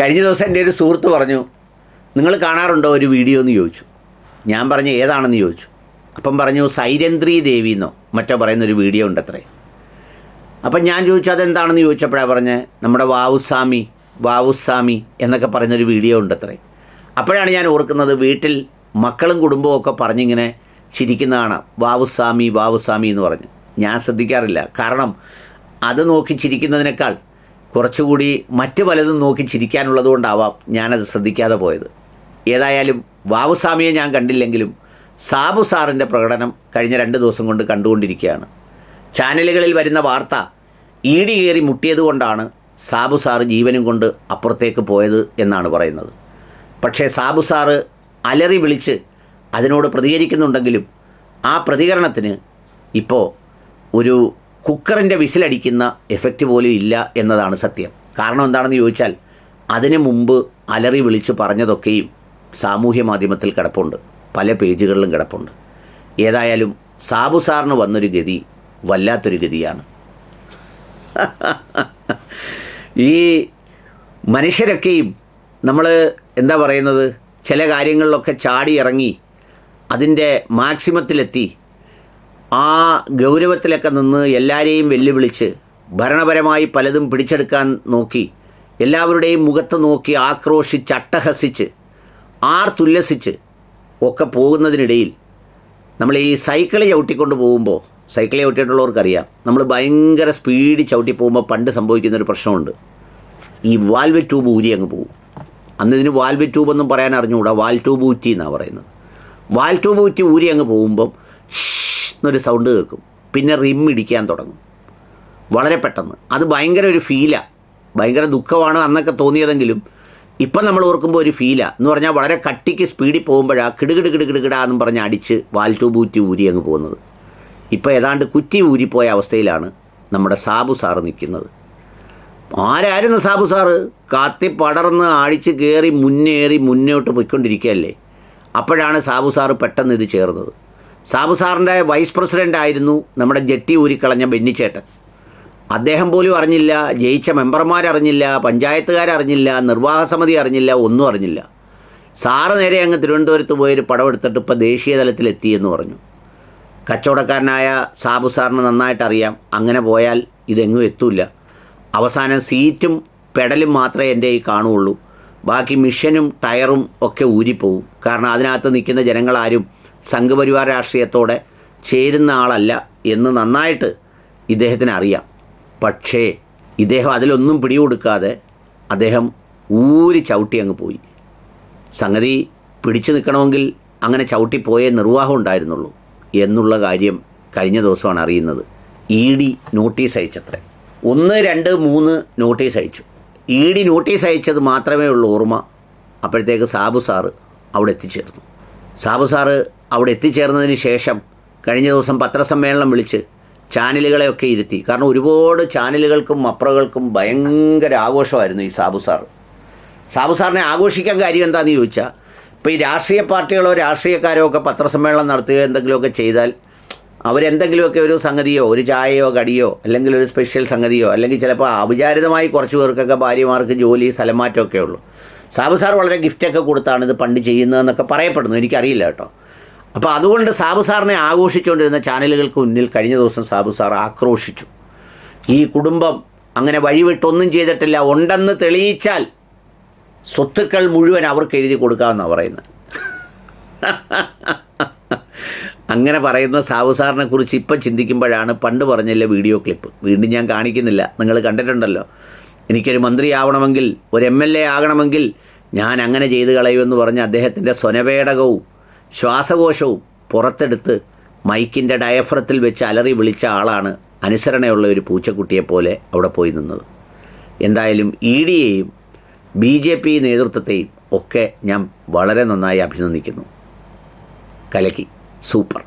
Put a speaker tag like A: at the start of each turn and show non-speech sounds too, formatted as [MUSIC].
A: കഴിഞ്ഞ ദിവസം എന്റെ ഒരു സുഹൃത്ത് പറഞ്ഞു നിങ്ങൾ കാണാറുണ്ടോ ഒരു വീഡിയോ? എന്ന് ചോദിച്ചു. ഞാൻ പറഞ്ഞു ഏതാണെന്ന് ചോദിച്ചു. അപ്പം പറഞ്ഞു സൈരന്ദ്രി ദേവി എന്നോ മറ്റോ പറയുന്നൊരു വീഡിയോ ഉണ്ട് അത്രേ അപ്പം ഞാൻ ചോദിച്ചു അതെന്താണെന്ന് ചോദിച്ചപ്പോഴാണ് പറഞ്ഞത് നമ്മുടെ വാവുസ്വാമി വാവുസ്വാമി എന്നൊക്കെ പറയുന്നൊരു വീഡിയോ ഉണ്ട് അത്രേ അപ്പോഴാണ് ഞാൻ ഓർക്കുന്നത് വീട്ടിൽ മക്കളും കുടുംബവും ഒക്കെ പറഞ്ഞിങ്ങനെ ചിരിക്കുന്നതാണ് വാവുസ്വാമി വാവുസ്വാമി എന്ന് പറഞ്ഞ്. ഞാൻ ശ്രദ്ധിക്കാറില്ല. കാരണം അത് നോക്കി ചിരിക്കുന്നതിനേക്കാൾ കുറച്ചുകൂടി മറ്റു പലതും നോക്കി ചിരിക്കാനുള്ളത് കൊണ്ടാവാം ഞാനത് ശ്രദ്ധിക്കാതെ പോയത്. ഏതായാലും വാവുസ്വാമിയെ ഞാൻ കണ്ടില്ലെങ്കിലും സാബു സാറിന്റെ പ്രകടനം കഴിഞ്ഞ രണ്ട് ദിവസം കൊണ്ട് കണ്ടുകൊണ്ടിരിക്കുകയാണ്. ചാനലുകളിൽ വരുന്ന വാർത്ത ഈടി കയറി മുട്ടിയതുകൊണ്ടാണ് സാബു സാറ് ജീവനും കൊണ്ട് അപ്പുറത്തേക്ക് പോയത് എന്നാണ് പറയുന്നത്. പക്ഷേ സാബു സാറ് അലറി വിളിച്ച് അതിനോട് പ്രതികരിക്കുന്നുണ്ടെങ്കിലും ആ പ്രതികരണത്തിന് ഇപ്പോൾ ഒരു കുക്കറിന്റെ വിസിലടിക്കുന്ന എഫക്റ്റ് പോലും ഇല്ല എന്നതാണ് സത്യം. കാരണം എന്താണെന്ന് ചോദിച്ചാൽ അതിനു മുമ്പ് അലറി വിളിച്ച് പറഞ്ഞതൊക്കെയും സാമൂഹ്യ മാധ്യമത്തിൽ കിടപ്പുണ്ട്. പല പേജുകളിലും കിടപ്പുണ്ട്. ഏതായാലും സാബു സാറിന് വന്നൊരു ഗതി വല്ലാത്തൊരു ഗതിയാണ്. [LAUGHS] ഈ മനുഷ്യരൊക്കെയും നമ്മൾ എന്താ പറയുന്നത്? ചില കാര്യങ്ങളിലൊക്കെ ചാടി ഇറങ്ങി അതിന്റെ മാക്സിമത്തിലെത്തി ആ ഗൗരവത്തിലൊക്കെ നിന്ന് എല്ലാവരെയും വെല്ലുവിളിച്ച് ഭരണപരമായി പലതും പിടിച്ചെടുക്കാൻ നോക്കി എല്ലാവരുടെയും മുഖത്ത് നോക്കി ആക്രോശിച്ച് അട്ടഹസിച്ച് ആർത്തുല്ലസിച്ച് ഒക്കെ പോകുന്നതിനിടയിൽ നമ്മൾ ഈ സൈക്കിൾ ചവിട്ടിക്കൊണ്ട് പോകുമ്പോൾ സൈക്കിൾ ചവിട്ടിയിട്ടുള്ളവർക്കറിയാം നമ്മൾ ഭയങ്കര സ്പീഡ് ചവിട്ടി പോകുമ്പോൾ പണ്ട് സംഭവിക്കുന്നൊരു പ്രശ്നമുണ്ട്. ഈ വാൽവ് ട്യൂബ് ഊരി അങ്ങ് പോകും. അന്ന് ഇതിന് വാൽവ് ട്യൂബ് ഒന്നും പറയാൻ അറിഞ്ഞുകൂടാ വാൽ ട്യൂബ് ഊറ്റി എന്നാണ് പറയുന്നത്. വാൽ ട്യൂബ് ഊറ്റി ഊരി അങ്ങ് പോകുമ്പം എന്നൊരു സൗണ്ട് കേൾക്കും. പിന്നെ റിം ഇടിക്കാൻ തുടങ്ങും. വളരെ പെട്ടെന്ന്. അത് ഭയങ്കര ഒരു ഫീലാണ് ഭയങ്കര ദുഃഖമാണ് അന്നൊക്കെ തോന്നിയതെങ്കിലും ഇപ്പം നമ്മൾ ഓർക്കുമ്പോൾ ഒരു ഫീലാണ് എന്ന് പറഞ്ഞാൽ വളരെ കട്ടിക്ക് സ്പീഡിൽ പോകുമ്പോഴാണ് കിടുകിട് കിടുകിടുകിടാന്നും പറഞ്ഞ് അടിച്ച് വാൽ ട്യൂബ് ഊറ്റി ഊരി അങ്ങ് പോകുന്നത്. ഇപ്പോൾ ഏതാണ്ട് കുറ്റി ഊരിപ്പോയ അവസ്ഥയിലാണ് നമ്മുടെ സാബു സാറ് നിൽക്കുന്നത്. ആരായിരുന്നു സാബു സാറ്? കാത്തി പടർന്ന് അടിച്ച് കയറി മുന്നേറി മുന്നോട്ട് പോയിക്കൊണ്ടിരിക്കുകയല്ലേ? അപ്പോഴാണ് സാബു സാറ് പെട്ടെന്ന് ഇത് ചേർന്നത്. സാബു സാറിന്റെ വൈസ് പ്രസിഡന്റ് ആയിരുന്നു നമ്മുടെ ജെട്ടി ഊരിക്കളഞ്ഞ ബെന്നിച്ചേട്ടൻ. അദ്ദേഹം പോലും അറിഞ്ഞില്ല ജയിച്ച മെമ്പർമാരറിഞ്ഞില്ല പഞ്ചായത്തുകാരറിഞ്ഞില്ല നിർവാഹ സമിതി അറിഞ്ഞില്ല ഒന്നും അറിഞ്ഞില്ല. സാറ് നേരെ അങ്ങ് തിരുവനന്തപുരത്ത് പോയൊരു പടമെടുത്തിട്ട് ഇപ്പോൾ ദേശീയ തലത്തിലെത്തി എന്ന് പറഞ്ഞു. കച്ചവടക്കാരനായ സാബു സാറിന് നന്നായിട്ട് അറിയാം. അങ്ങനെ പോയാൽ ഇതെങ്ങും എത്തൂല അവസാനം സീറ്റും പെഡലും മാത്രമേ എന്റെ ഈ കാണുകയുള്ളൂ. ബാക്കി മിഷനും ടയറും ഒക്കെ ഊരിപ്പോവും. കാരണം അതിനകത്ത് നിൽക്കുന്ന ജനങ്ങളാരും സംഘപരിവാർ രാഷ്ട്രീയത്തോടെ ചേരുന്ന ആളല്ല എന്ന് നന്നായിട്ട് ഇദ്ദേഹത്തിന് അറിയാം. പക്ഷേ ഇദ്ദേഹം അതിലൊന്നും പിടികൊടുക്കാതെ അദ്ദേഹം ഊരി ചവിട്ടി അങ്ങ് പോയി. സംഗതി പിടിച്ചു നിൽക്കണമെങ്കിൽ അങ്ങനെ ചവിട്ടിപ്പോയേ നിർവാഹം ഉണ്ടായിരുന്നുള്ളൂ എന്നുള്ള കാര്യം കഴിഞ്ഞ ദിവസമാണ് അറിയുന്നത്. ഇ ഡി നോട്ടീസ് അയച്ചത്രേ. ഒന്ന് രണ്ട് മൂന്ന് നോട്ടീസ് അയച്ചു. ഇ ഡി നോട്ടീസ് അയച്ചത് മാത്രമേ ഉള്ളൂ ഓർമ്മ. അപ്പോഴത്തേക്ക് സാബു സാറ് അവിടെ എത്തിച്ചേർന്നു. സാബു സാറ് അവിടെ എത്തിച്ചേർന്നതിന് ശേഷം കഴിഞ്ഞ ദിവസം പത്രസമ്മേളനം വിളിച്ച് ചാനലുകളെയൊക്കെ ഇരുത്തി. കാരണം ഒരുപാട് ചാനലുകൾക്കും മപ്രകൾക്കും ഭയങ്കര ആഘോഷമായിരുന്നു ഈ സാബു സാറ്. സാബു സാറിനെ ആഘോഷിക്കാൻ കാര്യം എന്താണെന്ന് ചോദിച്ചാൽ ഇപ്പോൾ ഈ രാഷ്ട്രീയ പാർട്ടികളോ രാഷ്ട്രീയക്കാരോ ഒക്കെ പത്രസമ്മേളനം നടത്തുക എന്തെങ്കിലുമൊക്കെ ചെയ്താൽ അവരെന്തെങ്കിലുമൊക്കെ ഒരു സംഗതിയോ ഒരു ചായയോ കടിയോ അല്ലെങ്കിൽ ഒരു സ്പെഷ്യൽ സംഗതിയോ അല്ലെങ്കിൽ ചിലപ്പോൾ അവിചാരിതമായി കുറച്ച് പേർക്കൊക്കെ ഭാര്യമാർക്ക് ജോലി സ്ഥലം മാറ്റമൊക്കെ ഉള്ളൂ. സാബു സാർ വളരെ ഗിഫ്റ്റൊക്കെ കൊടുത്താണ് ഇത് പണ്ട് ചെയ്യുന്നതെന്നൊക്കെ പറയപ്പെടുന്നു. എനിക്കറിയില്ല കേട്ടോ. അപ്പോൾ അതുകൊണ്ട് സാബു സാറിനെ ആഘോഷിച്ചുകൊണ്ടിരുന്ന ചാനലുകൾക്ക് മുന്നിൽ കഴിഞ്ഞ ദിവസം സാബു സാർ ആക്രോശിച്ചു. ഈ കുടുംബം അങ്ങനെ വഴിവിട്ടൊന്നും ചെയ്തിട്ടില്ല. ഉണ്ടെന്ന് തെളിയിച്ചാൽ സ്വത്തുക്കൾ മുഴുവൻ അവർക്ക് എഴുതി കൊടുക്കാമെന്നാണ് പറയുന്നത്. [LAUGHS] അങ്ങനെ പറയുന്ന സാവു സാറിനെ കുറിച്ച് ഇപ്പം ചിന്തിക്കുമ്പോഴാണ് പണ്ട് പറഞ്ഞില്ല വീഡിയോ ക്ലിപ്പ്. വീണ്ടും ഞാൻ കാണിക്കുന്നില്ല. നിങ്ങൾ കണ്ടിട്ടുണ്ടല്ലോ. എനിക്കൊരു മന്ത്രിയാവണമെങ്കിൽ ഒരു എം എൽ എ ആകണമെങ്കിൽ ഞാൻ അങ്ങനെ ചെയ്തു കളയുമെന്ന് പറഞ്ഞ് അദ്ദേഹത്തിന്റെ സ്വനപേടകവും ശ്വാസകോശവും പുറത്തെടുത്ത് മൈക്കിന്റെ ഡയഫ്രത്തിൽ വെച്ച് അലറി വിളിച്ച ആളാണ് അനുസരണയുള്ള ഒരു പൂച്ചക്കുട്ടിയെപ്പോലെ അവിടെ പോയി നിന്നത്. എന്തായാലും ഇ ഡിയെയും ബി ജെ പി നേതൃത്വത്തെയും ഒക്കെ ഞാൻ വളരെ നന്നായി അഭിനന്ദിക്കുന്നു. കലക്കി. സൂപ്പർ.